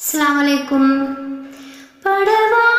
அஸ்ஸலாமு வலைக்கும் படவா